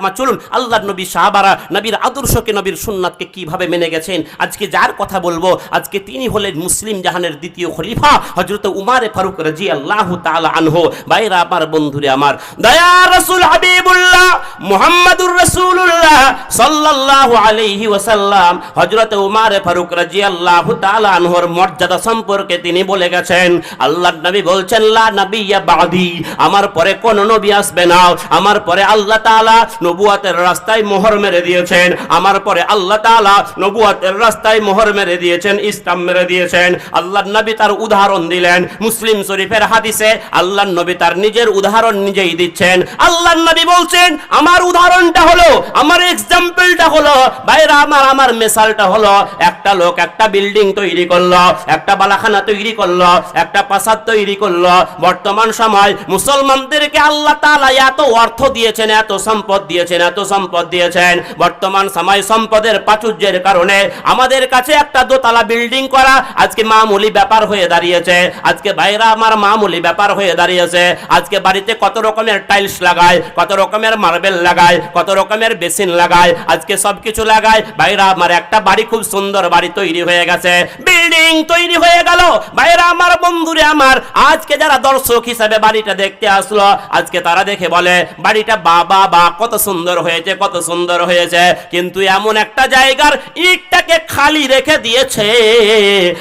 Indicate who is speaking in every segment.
Speaker 1: আমার চলুন, আল্লাহর নবী সাহাবারা নবীর আদর্শকে, নবীর সুন্নাতকে কীভাবে মেনে গেছেন? আজকে যার কথা বলব, আজকে তিনি হলেন মুসলিম জাহানের দ্বিতীয় খলিফা হজরত উমারে ফারুক রাজি আল্লাহ তাআলা আনহু। বাইরা আমার বন্ধুরে, আমার। দয়া রাসূল হাবিবুল্লাহ মুহাম্মাদুর রাসূলুল্লাহ সাল্লাল্লাহু আলাইহি ওয়াসাল্লাম, হযরত উমার ফারুক রাদিয়াল্লাহু তাআলা আনহুর মর্যাদা সম্পর্কে তিনি বলে গেছেন, আল্লাহর নবী বলছেন, লা নাবিয়্যা বাদি, আমার পরে কোন নবী আসবে না। আমার পরে আল্লাহ তাআলা নবুয়তের রাস্তায় মোহর মেরে দিয়েছেন। আমার পরে আল্লাহ তাআলা নবুয়তের রাস্তায় মোহর মেরে দিয়েছেন, ইসলাম মেরে দিয়েছেন। আল্লাহর নবী তার উদাহরণ দিলেন। মুসলিম শরীফের হাদিসে আল্লাহর নবী তার নিজের উদাহরণ নিজেই দিচ্ছেন। আল্লাহর নবী বলছেন, আমার উদাহরণটা হলো, আমার এক্সাম্পলটা হলো বাইরা আমার আমার মেসালটা হলো, একটা লোক একটা বিল্ডিং তৈরি করল, একটা বালাখানা তৈরি করল, একটা প্রাসাদ তৈরি করল। বর্তমান সময় মুসলমানদেরকে আল্লাহ তাআলা এত অর্থ দিয়েছেন, এত সম্পদ দিয়েছেন, এত সম্পদ দিয়েছেন। বর্তমান সময় সম্পদের প্রাচুর্যের কারণে আমাদের কাছে একটা দোতলা বিল্ডিং করা আজকে মামুলি ব্যাপার হয়ে দাঁড়িয়েছে। আজকে বাইরা আমার মামুলি ব্যাপার হয়ে দাঁড়িয়েছে। আজকে বাড়িতে কত রকমের টাইলস লাগায়, কত রকমের মার্বেল লাগায়, কত রকমের বেসিন লাগায়, আজকে সবকিছু লাগায়। বাইরা আমার একটা বাড়ি, খুব সুন্দর বাড়ি তৈরি হয়ে গেছে। বিল্ডিং তৈরি হয়ে গেল। বাইরা আমার বন্ধুরে আমার, আজকে যারা দর্শক হিসাবে বাড়িটা দেখতে আসলো, আজকে তারা দেখে বলে, বাড়িটা বাবা বা কত সুন্দর হয়েছে, কত সুন্দর হয়েছে। কিন্তু এমন একটা জায়গার ইটটাকে খালি রেখে দিয়েছে।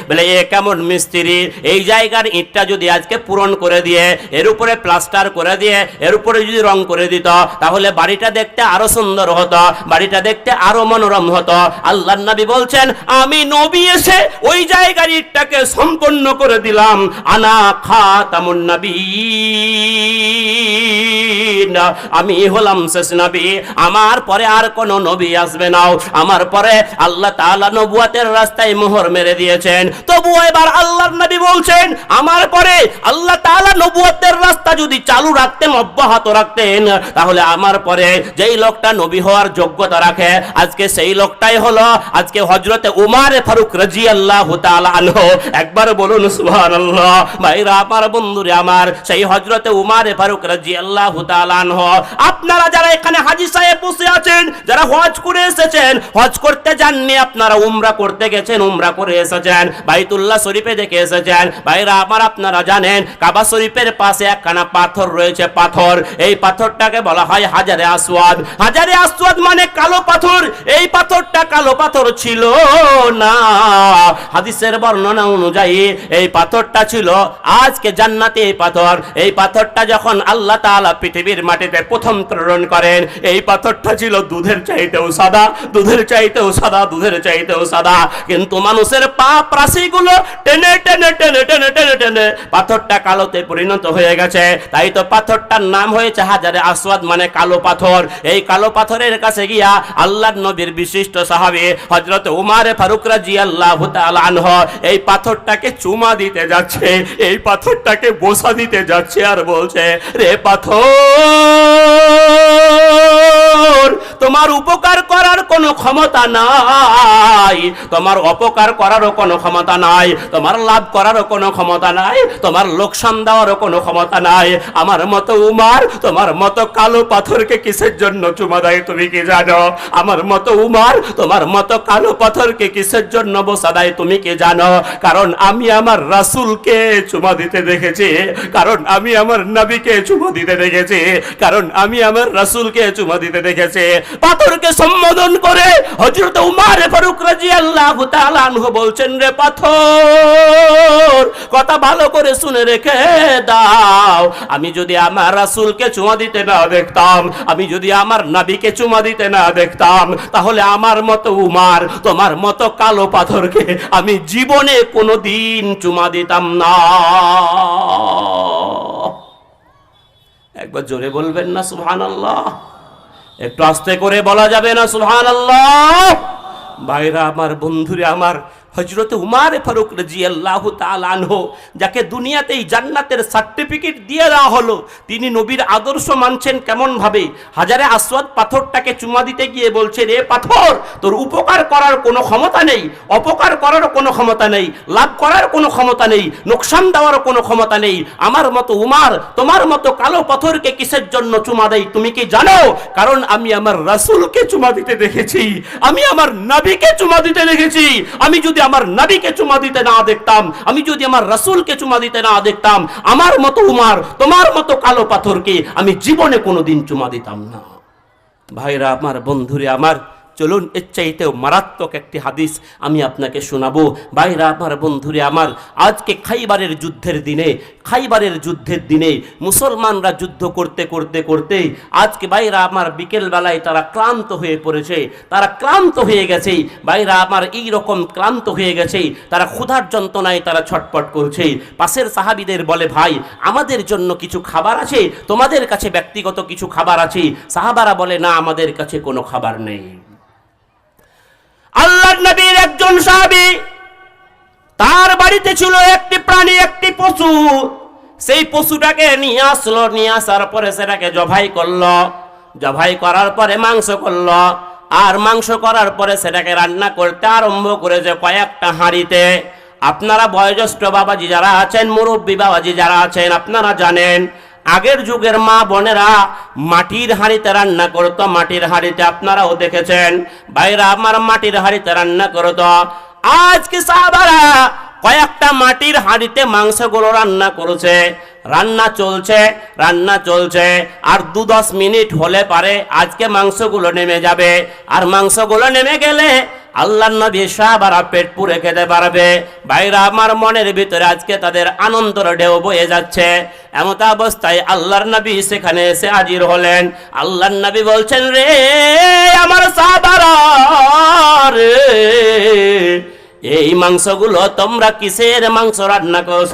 Speaker 1: বলে, এ কেমন মিস্ত্রি? এই জায়গার ইটটা যদি আজকে পূরণ করে দিয়ে, এর উপরে প্লাস্টার করে দিয়ে, এর উপরে যদি রং করে দিত, তাহলে বাড়িটা দেখতে আরও সুন্দর হতো, বাড়িটা দেখতে আরও মনোরম হতো। আল্লাহ নবী বলছেন, আমি নবী এসে ওই জায়গার ইটটাকে সম্পন্ন করে দিলাম। আনা খাতামুন নবীন। আমি হলাম শেষ নবী। আমার পরে আর কোন নবী আসবে না। আমার পরে আল্লাহ তাআলা নবুয়াতের রাস্তায় মোহর মেরে দিয়েছেন। তবুও এবার আল্লাহর নবী বলছেন, আমার পরে আল্লাহ তাআলা নবুয়াতের রাস্তা যদি চালু রাখতেন, অব্যাহত রাখতেন, তাহলে আমার পরে যেই লোকটা নবী হওয়ার যোগ্যতা রাখে, আজকে সেই লোকটাই হলো, আজকে হজরতে উমারে ফারুক রাদিয়াল্লাহু তাআলা আনহু। একবার বলুন, সুবহানাল্লাহ। ভাইরা, আমার বন্ধুরে, আমার সেই হজরতে উমারে ফারুক রাদিয়াল্লাহু তাআলা আনহু। আপনারা যারা এখানে হাজী সাহেব বসে আছেন, যারা হজ করে এসেছেন, হজ করতে যাননি, আপনারা উমরা করতে গেছেন, উমরা করে এসেছেন, বাইতুল্লাহ শরীফে দেখে এসেছেন। ভাইরা, আমার আপনারা জানেন, কাবা শরীফের পাশে একখানা পাথর রয়েছে, পাথর। এই পাথরটাকে বলা হয় হাজারে আসওয়াদ। হাজারে আসওয়াদ মানে কালো পাথর। এই পাথরটা কালো পাথর ছিল না। হাদিসের বর্ণনা অনুযায়ী এই পাথরটা ছিল আজকে জান্নাতে এই পাথর। এই পাথরটা যখন আল্লাহ তাআলা পৃথিবীর মাটিতে প্রথম প্রেরণ করেন এই পাথরটা ছিল দুধের চাইতেও সাদা, দুধের চাইতেও সাদা, দুধের চাইতেও সাদা। কিন্তু মানুষের পাপ রাশিগুলো টেনে টেনে টেনে টেনে টেনে টেনে পাথরটা কালোতে পরিণত হয়ে গেছে। তাই তো পাথরটার নাম হয়েছে হাজারে আসওয়াদ মানে কালো পাথর। এই কালো পাথরের কাছে গিয়া আল্লাহর নবীর বিশিষ্ট সাহাবী হযরত উমার ফারুক রাদিয়াল্লাহু তাআলা আনহু, এই পাথরটাকে চুমা দিতে যাচ্ছে, এই পাথরটাকে বোসা দিতে যাচ্ছে আর বলছে, রে পাথর! তোমার উপকার করার কোনো ক্ষমতা নাই। তোমার অপকার করারও কোনো ক্ষমতা নাই। তোমার লাভ করারও কোনো ক্ষমতা নাই। তোমার লোকসান দেওয়ারও কোনো ক্ষমতা নাই। আমার মতো উমার, তোমার মতো কালো পাথরকে কিসের জন্য চুমা দেয় তুমি কি জানো? আমার মতো উমার, তোমার মতো কালো পাথরকে কিসের জন্য বসা দেয় তুমি কি জানো? কারণ আমি আমার রাসূলকে চুমা দিতে দেখেছি। কারণ আমি আমার নবীকে চুমা দিতে দেখেছি। কারণ আমি আমার রাসূলকে চুমা দিতে দেখেছি। পাথরকে সম্বোধন করে হযরত উমার ফারুক রাদিয়াল্লাহু তাআলা আনহু বলছেন, রে পাথর, কথা ভালো করে শুনে রেখে দাও। আমি যদি আমার রাসূলকে চুমা দিতে না দেখতাম, আমি যদি আমার নবীকে চুমা দিতে না দেখতাম, তাহলে আমার মতো উমার, তোমার মতো কালো পাথরকে আমি জীবনে কোনো দিন চুমা দিতাম না। একবার জোরে বলবেন না, সুবহানাল্লাহ। একটু আস্তে করে বলা যাবে না সুহান আল্লাহ ভাইরা আমার বন্ধুরে আমার হজরত উমার ফারুক রাজি আল্লাহ আনহো, যাকে দুনিয়াতেই জান্নাতের সার্টিফিকেট দিয়ে দেওয়া হলো, তিনি নবীর আদর্শ মানছেন কেমন ভাবে হাজারে আসওয়াদ পাথরটাকে চুমা দিতে গিয়ে বলছেন, এ পাথর, তোর উপকার করার কোনো ক্ষমতা নেই, অপকার করার কোনো ক্ষমতা নেই, লাভ করার কোনো ক্ষমতা নেই, নোকসান দেওয়ার কোনো ক্ষমতা নেই। আমার মতো উমার, তোমার মতো কালো পাথরকে কিসের জন্য চুমা দেয়, তুমি কি জানো? কারণ আমি আমার রাসূলকে চুমা দিতে দেখেছি, আমি আমার নাবিকে চুমা দিতে দেখেছি। আমি যদি আমার নবীকে চুমা দিতে না দেখতাম, আমি যদি আমার রাসূলকে চুমা দিতে না দেখতাম, আমার মতো উমার, তোমার মতো কালো পাথরকে আমি জীবনে কোনোদিন চুমা দিতাম না। ভাইরা, আমার বন্ধুরে, আমার চলুন, এর চাইতেও মারাত্মক একটি হাদিস আমি আপনাকে শোনাবো। ভাইরা আমার বন্ধুরে আমার, আজকে খাইবারের যুদ্ধের দিনে, খাইবারের যুদ্ধের দিনে মুসলমানরা যুদ্ধ করতে করতে করতে আজকে ভাইরা আমার বিকেল বেলায় তারা ক্লান্ত হয়ে পড়েছে, তারা ক্লান্ত হয়ে গেছে ভাইরা আমার এই রকম ক্লান্ত হয়ে গেছে তারা ক্ষুধার যন্ত্রণায় তারা ছটপট করছে পাশের সাহাবিদের বলে, ভাই, আমাদের জন্য কিছু খাবার আছে? তোমাদের কাছে ব্যক্তিগত কিছু খাবার আছে? সাহাবারা বলে, না, আমাদের কাছে কোনো খাবার নেই। আল্লাহ নবীর একজন সাহাবী, তার বাড়িতে ছিল একটি প্রাণী, একটি পশু। সেই পশুটাকে নিয়ে আসলো, নিয়ে আসার পরে সেটাকে জবাই করল। জবাই করার পরে মাংস করল। আর মাংস করার পরে সেটাকে রান্না করতে আরম্ভ করেছে কয়েকটা হাঁড়িতে। আপনারা বয়োজ্যেষ্ঠ বাবাজি যারা আছেন, মুরব্বী বাবাজি যারা আছেন, আপনারা জানেন আগের যুগের মা বোনেরা মাটির হাঁড়িতে রান্না করতো, মাটির হাঁড়িতে আপনারাও দেখেছেন, ভাইরা আমার মাটির হাঁড়িতে রান্না করত। আজকে সাহাবারা কয়েকটা মাটির হাঁড়িতে মাংসগুলো রান্না করেছে, রান্না চলছে রান্না চলছে, আর দু দশ মিনিট হলে পারে আজকে মাংসগুলো নেমে যাবে। আর মাংসগুলো নেমে গেলে আল্লাহ নবী সাহাবারা পেট পুরে খেতে পারবে। বাইরে আমার মনের ভিতরে আজকে তাদের আনন্দর ঢেউ বয়ে যাচ্ছে। এমত অবস্থায় আল্লাহর নবী সেখানে এসে হাজির হলেন। আল্লাহর নবী বলছেন, রে আমার সাহাবারা রে এই মাংসগুলো তোমরা কিসের মাংস রান্না করছ?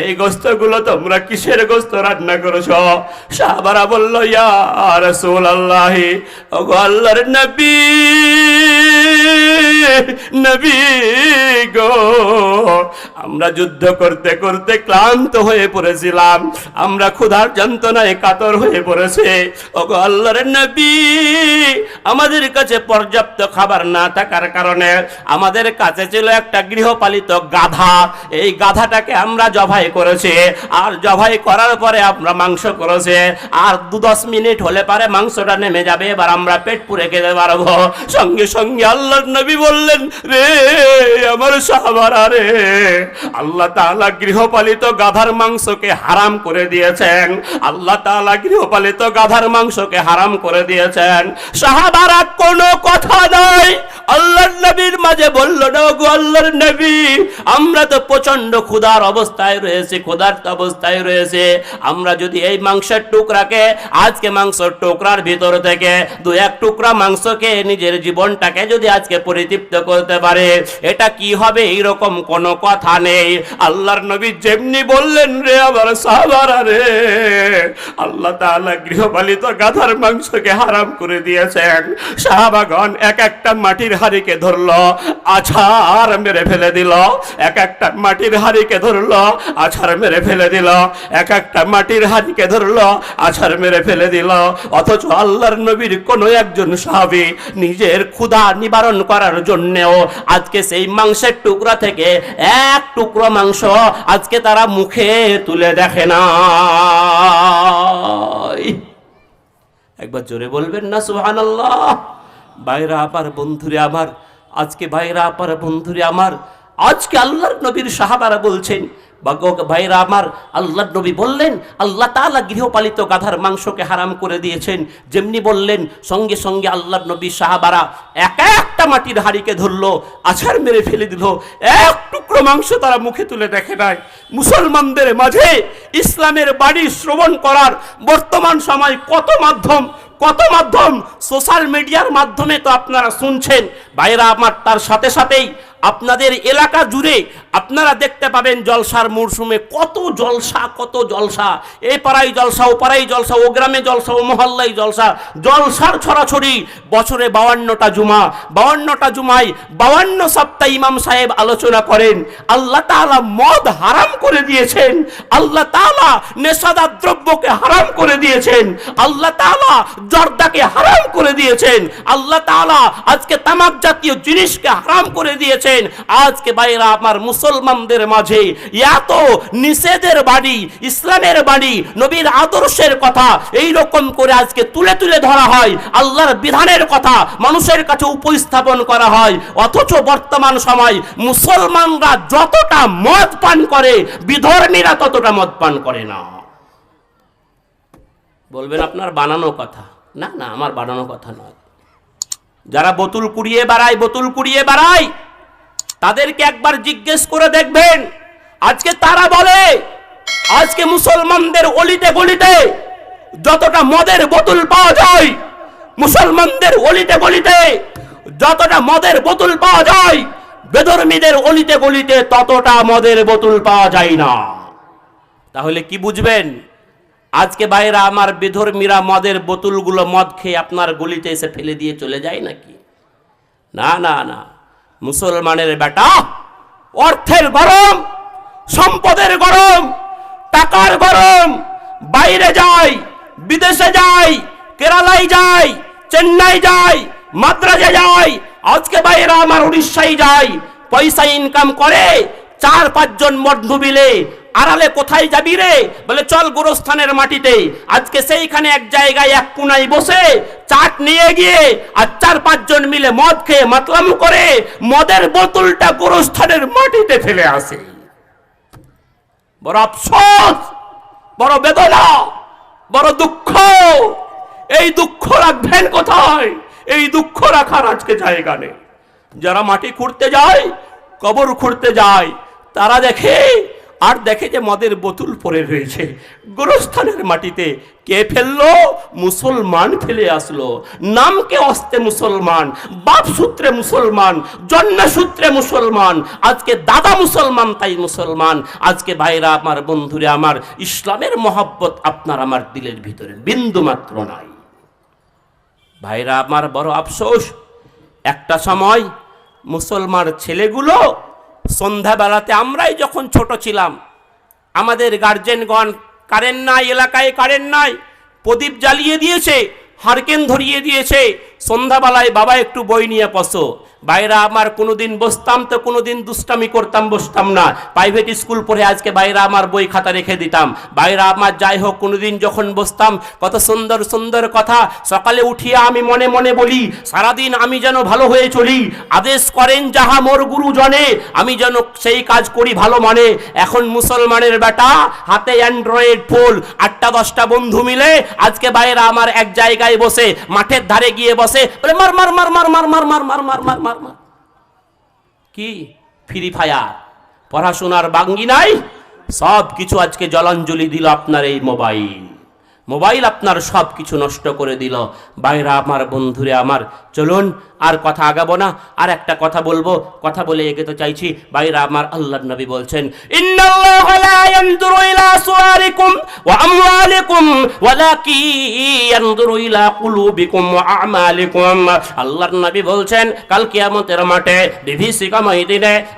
Speaker 1: এই গোস্তগুলো তোমরা কিসের গোস্ত রান্না করছ? সাহাবারা বলল, ইয়া রাসূলুল্লাহি, ওগো আল্লাহর নবী নবী গো, আমরা যুদ্ধ করতে করতে ক্লান্ত হয়ে পড়েছিলাম। আমরা ক্ষুধার যন্ত্রণায় কাতর হয়ে পড়েছে। ওগো আল্লাহর নবী, আমাদের কাছে পর্যাপ্ত খাবার না থাকার কারণে আমাদের কাছে ছিল একটা গৃহপালিত গাধা। এই গাধাটাকে আমরা জবাই করেছি। আর জবাই করার পরে আমরা মাংস করেছে। আর দু দশ মিনিট হলে পারে মাংসটা নেমে যাবে। এবার আমরা পেট পুরে খেতে পারব। সঙ্গে সঙ্গে আল্লাহর নবী বললেন, রে, আমার সাহাবারা রে, আল্লাহ তাআলা গৃহপালিত গাধার মাংসকে হারাম করে দিয়েছেন। আল্লাহ তাআলা গৃহপালিত গাধার মাংসকে হারাম করে দিয়েছেন। সাহাবারা কোনো কথা নাই আল্লাহর নবীর মাঝে বলল না গো আল্লাহর নবী, আমরা তো প্রচণ্ড ক্ষুধার অবস্থায় রয়েছে, ক্ষুধার্ত অবস্থায় রয়েছে। আমরা যদি এই মাংসের টুকরাকে, আজকে মাংসের টুকরার ভিতর থেকে দু এক টুকরা মাংসকে নিজের জীবনটাকে যদি আজকে পরিতৃপ্ত করতে পারে, এটা কি হবে? এইরকম কোনো কথা নেই। আল্লাহর নবী যেমনি বললেন রে আমার সাহাবারা রে, আল্লাহ তাআলা গৃহপালিত গাধার মাংসকে হারাম করে দিয়েছেন। সাহাবাগণ এক একটা মাটির হাড়িকে ধরলো, আছাড় মেরে ফেলে দিল। এক একটা মাটির হাড়িকে ধরলো, আছাড় মেরে ফেলে দিল। এক একটা মাটির হাড়িকে ধরলো, আছাড় মেরে ফেলে দিল। অথচ আল্লাহর নবীর কোন একজন সাহাবী নিজের ক্ষুধা নিবারণ করার জন্যেও আজকে সেই মাংসের টুকরা থেকে এক টুকরো মাংস আজকে তারা মুখে তুলে দেখে না একবার জোরে বলবেন না, সুবহানাল্লাহ। বাইরা আপার বন্ধুরে আমার, আজকে ভাইরা আপার বন্ধুরে আমার, আজকে আল্লাহর নবীর সাহাবারা বলছেন ভাইরা আমার, আল্লাহর নবী বললেন, আল্লাহ তালা গৃহপালিত গাধার মাংসকে হারাম করে দিয়েছেন। যেমনি বললেন, সঙ্গে সঙ্গে আল্লাহর নবী সাহাবারা এক একটা মাটির হাড়িকে ধরলো, আছাড় মেরে ফেলে দিল। এক টুকরো মাংস তারা মুখে তুলে দেখে নাই। মুসলমানদের মাঝে ইসলামের বাড়ি শ্রবণ করার বর্তমান সময় কত মাধ্যম কত মাধ্যম? সোশ্যাল মিডিয়ার মাধ্যমে তো আপনারা শুনছেন। ভাইরা আমার তার সাথে সাথেই আপনাদের এলাকা জুড়ে আপনারা দেখতে পাবেন জলসার মরশুমে কত জলসা কত জলসা। এ পাড়ায় জলসা, ও পাড়ায় জলসা, ও গ্রামে জলসা, ও মহল্লায় জলসা। জলসার ছড়াছড়ি বছরে বাউান্নটা জুমা। বাউান্নটা জুমায় বাউান্ন সপ্তাহ ইমাম সাহেব আলোচনা করেন। আল্লাহ তাআলা মদ হারাম করে দিয়েছেন। আল্লাহ তালা নেশাদার দ্রব্যকে হারাম করে দিয়েছেন। আল্লাহ তাআলা জর্দাকে হারাম করে দিয়েছেন। আল্লাহ তালা আজকে তামাক জাতীয় জিনিসকে হারাম করে দিয়েছেন। আজকে বাইরা আমার মুসলমানদের মাঝে এত নিষেধের বাড়ি ইসলামের বাড়ি নবীর আদর্শের কথা এই রকম করে আজকে তুলে তুলে ধরা হয়, আল্লাহর বিধানের কথা মানুষের কাছে উপস্থাপন করা হয়, অথচ বর্তমান সময় মুসলমানরা যতটা মদ পান করে, বিধর্মীরা ততটা মদ পান করে না। বলবেন আপনার বানানো কথা? না না, আমার বানানো কথা নয়। যারা বোতল কুড়িয়ে বেড়ায়, বোতল কুড়িয়ে বেড়ায়। তাদেরকে একবার জিজ্ঞেস করে দেখবেন। আজকে তারা বলে, আজকে মুসলমানদের অলিতে গলিতে যতটা মদের বোতল পাওয়া যায়, মুসলমানদের অলিতে গলিতে যতটা মদের বোতল পাওয়া যায় বেদর্মীদের অলিতে গলিতে ততটা মদের বোতল পাওয়া যায় না। তাহলে কি বুঝবেন? আজকে বাইরা আমার বেধর্মীরা মদের বোতলগুলো মদ খেয়ে আপনার গলিতে এসে ফেলে দিয়ে চলে যায় নাকি? না না না। মুসলমানের বেটা, অর্থের গরম, সম্পদের গরম, টাকার গরম, বাইরে যায়, বিদেশে যায়, কেরালায় যায়, চেন্নাই যায়, মাদ্রাজে যায়, আজকে বাইরে আমার উড়িষ্যায় যায়, পয়সা ইনকাম করে চার পাঁচজন বন্ধু মিলে আড়ালে কোথায় যাবি রে? বলে, চল গোরস্থানের মাটিতে। আজকে সেইখানে এক জায়গায় এক কোনায় বসে চাট নিয়ে গিয়ে আর চার পাঁচজন মিলে মদ খেয়ে মাতলাম করে মদের বোতলটা গোরস্থানের মাটিতে ফেলে আসে। বড় আফসোস, বড় বেদনা, বড় দুঃখ। এই দুঃখ রাখবেন কোথায়? এই দুঃখ রাখার আজকে জায়গা নেই। যারা মাটি খুঁড়তে যায়, কবর খুঁড়তে যায়, তারা দেখে আর দেখে যে মদের বোতল পড়ে রয়েছে। গোরস্থানের মাটিতে কে ফেলল? মুসলমান ফেলে আসলো। নামকে অস্তে মুসলমান? বাপ সূত্রে মুসলমান, জন্ম সূত্রে মুসলমান, আজকে দাদা মুসলমান, তাই মুসলমান। আজকে ভাইরা, আমার বন্ধুরে, আমার ইসলামের মহব্বত আপনার আমার দিলের ভিতরে, বিন্দু মাত্র নাই। ভাইরা, আমার বড় আফসোস, একটা সময় মুসলমান ছেলেগুলো সন্ধ্যাবেলাতে আমরাই যখন ছোট ছিলাম, আমাদের গার্জেনগণ কারেন্ট নাই, এলাকায় কারেন্ট নাই, প্রদীপ জ্বালিয়ে দিয়েছে, হারকেন ধরিয়ে দিয়েছে, সন্ধ্যাবেলায় বাবা একটু বই নিয়ে বসো। বাইরা আমার কোনোদিন বসতাম তো কোনোদিন দুষ্টামি করতাম বসতাম না প্রাইভেট স্কুল পড়ে আজকে বাইরা আমার বই খাতা রেখে দিতাম বাইরা আমার যাই হোক কোনোদিন যখন বসতাম কত সুন্দর সুন্দর কথা সকালে উঠিয়ে আমি মনে মনে বলি সারাদিন আমি যেন ভালো হয়ে চলি আদেশ করেন যাহা মোর গুরুজনে আমি যেন সেই কাজ করি ভালো মানে এখন মুসলমানের বেটা হাতে অ্যান্ড্রয়েড ফোন আটটা দশটা বন্ধু মিলে আজকে বাইরা আমার এক জায়গায় বসে মাঠের ধারে গিয়ে বসে বলে মার মার মার মার মার মার মার মার মার মার মার মা কি? Free fire. পড়াশোনার বাঙ্গি নাই। সব কিছু আজকে জলাঞ্জলি দিল আপনার এই মোবাইল। মোবাইল আপনার সব কিছু নষ্ট করে দিল। বাইরা আমার বন্ধুরে আমার, চলুন আর কথা আগাবো না, আর একটা কথা বলব। কথা বলে এগোতে চাইছি, বাইরা আমার আল্লাহর নবী বলছেন আল্লাহর নবী বলছেন মাঠে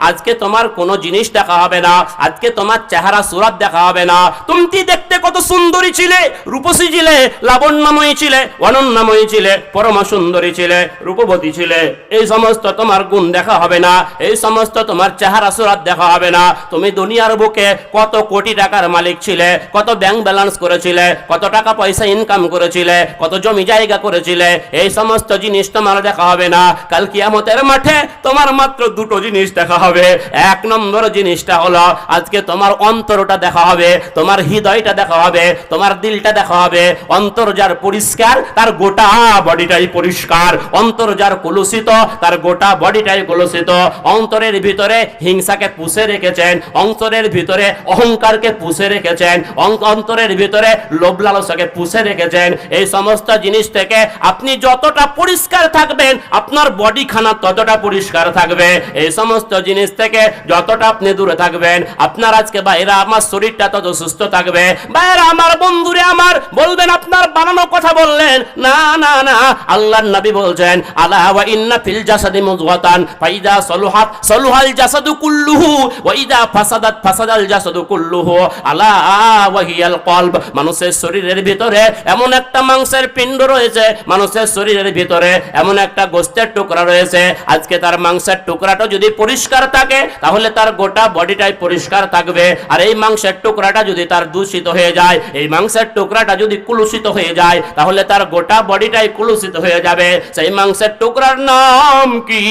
Speaker 1: আজকে তোমার কোনো জিনিস দেখা হবে না, আজকে তোমার চেহারা, সুরাত দেখা হবে না। তুমি দেখতে কত সুন্দরী ছিলে রূপসী ছিলে লাবণ্যময়ী ছিলে অনন্যময়ী ছিলে পরমা সুন্দরী ছিলে, রূপবতী ছিলে। এই সমস্ত তোমার গুণ দেখা হবে না, এই সমস্ত তোমার চেহারা সুরাত দেখা হবে না। তুমি দুনিয়ার বুকে কত কোটি টাকার মালিক ছিলে, কত ব্যাংক ব্যালেন্স করেছিলে, কত টাকা পয়সা ইনকাম করেছিলে, কত জমি জায়গা করেছিলে। এই সমস্ত জিনিস তোমার দেখা হবে না। কাল কিয়ামতের মাঠে তোমার মাত্র দুটো জিনিস দেখা হবে। এক নম্বর জিনিসটা হলো, আজকে তোমার অন্তরটা দেখা হবে, তোমার হৃদয়টা দেখা হবে, তোমার দিলটা দেখা হবে। অন্তর যার পরিষ্কার, তার গোটা বডিটাই পরিষ্কার। অন্তর যার কলুষিত, তার গোটা বডিটাই কলুষিত। অন্তরের ভিতরে হিংসাকে পুষে রেখেছেন, অন্তরের ভিতরে অহংকারকে পুষে রেখেছেন অন্তরের ভিতরে লোভ লালসাকে পুষে রেখেছেন। এই সমস্ত জিনিস থেকে আপনি যতটা পরিষ্কার থাকবেন, আপনার বডি খানা ততটা পরিষ্কার থাকবে। এই সমস্ত জিনিস থেকে যতটা আপনি দূরে থাকবেন, আপনার আজকে বাইরে আমার শরীরটা তত সুস্থ থাকবে। বাইরে আমার বন্ধুরে আমার বলবেন, আপনার বানানো কথা বললেন। না না না, আল্লাহর নবী বলছেন, আলা ওয়া ইন্না ফিল জাসাদি মুযগাতান ফাইদা সলুহাত, সলুহাল জাসাদু কুল্লুহু, ওয়া ইদা ফাসাদাত ফাসাদাল জাসাদু কুল্লুহু, আলা ওয়া হিয়াল কলব। মানুষের শরীরের ভিতরে এমন একটা মাংসের পিণ্ড রয়েছে, মানুষের শরীরের ভিতরে এমন একটা গোস্তের টুকরা রয়েছে। আজকে তার মাংসের টুকরাটা যদি পরিষ্কার থাকে, তাহলে তার গোটা বডিটাই পরিষ্কার থাকবে। আর এই মাংসের টুকরাটা যদি তার দূষিত হয়ে যায়, এই মাংসের টুকরাটা যদি কুলুষিত হয়ে যায়, তাহলে তার গোটা বডিটাই কুলুষিত হয়ে যাবে। সেই মাংসের টুকরার নাম কি?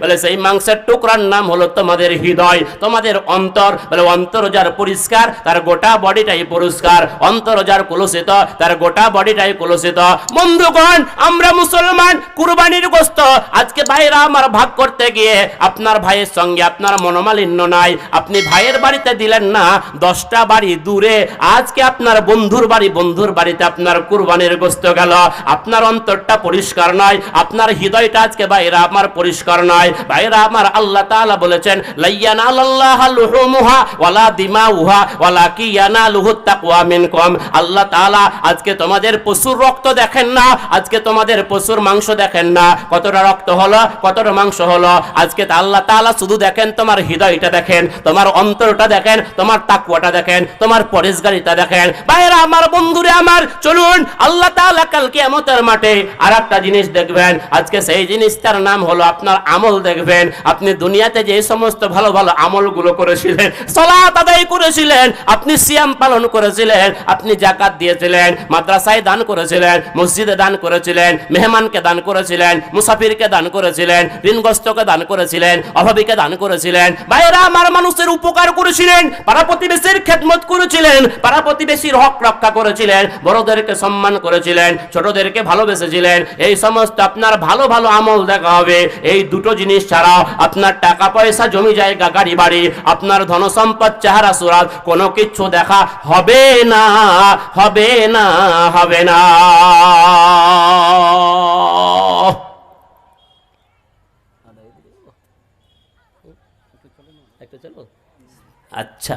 Speaker 1: বলে, সেই মাংসের টুকরার নাম হলো তোমাদের হৃদয়, তোমাদের অন্তর। বলে, অন্তর যার পরিষ্কার, তার গোটা বডিটাই পরিষ্কার। অন্তর যার কুলুষিত, তার গোটা বডিটাই কুলুষিত। বন্ধুগণ, আমরা মুসলমান, কুরবানির গোস্ত। আজকে ভাইরা আমার ভাগ করতে গিয়ে, আপনার ভাইয়ের সঙ্গে আপনার মনোমালিন্য নাই। আপনি ভাইয়ের বাড়িতে দিলেন না, দশটা বাড়ি দূরে। আজকে আপনার বন্ধুর বাড়ি বন্ধুর বাড়িতে আপনার কুরবানির গোস্ত গেল। আপনার অন্তরটা পরিষ্কার নয়, আপনার হৃদয়টা আজকে ভাইরা আমার পরিষ্কার নয়। ভাইরা আমার আল্লাহ তাআলা বলেছেন, লাইয়ানা আল্লাহ লুহুমুহা ওয়ালা দিমাউহা ওয়ালা কি ইয়ানালুহু তাকওয়া মিনকুম। আল্লাহ তাআলা, আজকে তোমাদের পশুর রক্ত দেখেন না, আজকে তোমাদের পশুর মাংস দেখেন না। কতটা রক্ত হলো, কতটা মাংস হলো? আজকে আল্লাহ তাআলা শুধু দেখেন, তোমার হৃদয়টা দেখেন, তোমার অন্তরটা দেখেন, তোমার তাকুয়াটা দেখেন, তোমার পরেশগারিতা দেখেন। ভাইরা আমার বন্ধুরে আমার, চলুন, আল্লাহ তাআলা কাল কিয়ামতের মাঠে আর একটা জিনিস দেখবেন। আজকে সেই জিনিসটার নাম হলো আপনার আমল দেখবেন। আপনি দুনিয়াতে যে সমস্ত ভালো ভালো আমলগুলো করেছিলেন, সালাত আদায় করেছিলেন, আপনি সিয়াম পালন করেছিলেন, আপনি জাকাত দিয়েছিলেন, মাদ্রাসায় দান করেছিলেন, মসজিদে দান করেছিলেন, মেহমানকে দান করেছিলেন, মুসাফিরকে দান করেছিলেন, ঋণগ্রস্তকে দান করেছিলেন, অভাবীকে দান করেছিলেন। বাইরা আমার মানুষের উপকার করেছিলেন, পাড়া প্রতিবেশীর খেদমত করেছিলেন, পাড়া প্রতিবেশীর হক রক্ষা করেছিলেন, বড়দেরকে সম্মান করেছিলেন, ছোটদেরকে ভালোবেসেছিলেন। এই সমস্ত আপনার ভালো ভালো আমল দেখা হবে। এই দুটো জিনিস ছাড়াও আপনার টাকা পয়সা, জমি জায়গা, গাড়ি বাড়ি, আপনার ধন সম্পদ, চেহারা সুরাত কোনো কিছু দেখা হবে না হবে না হবে না। আচ্ছা।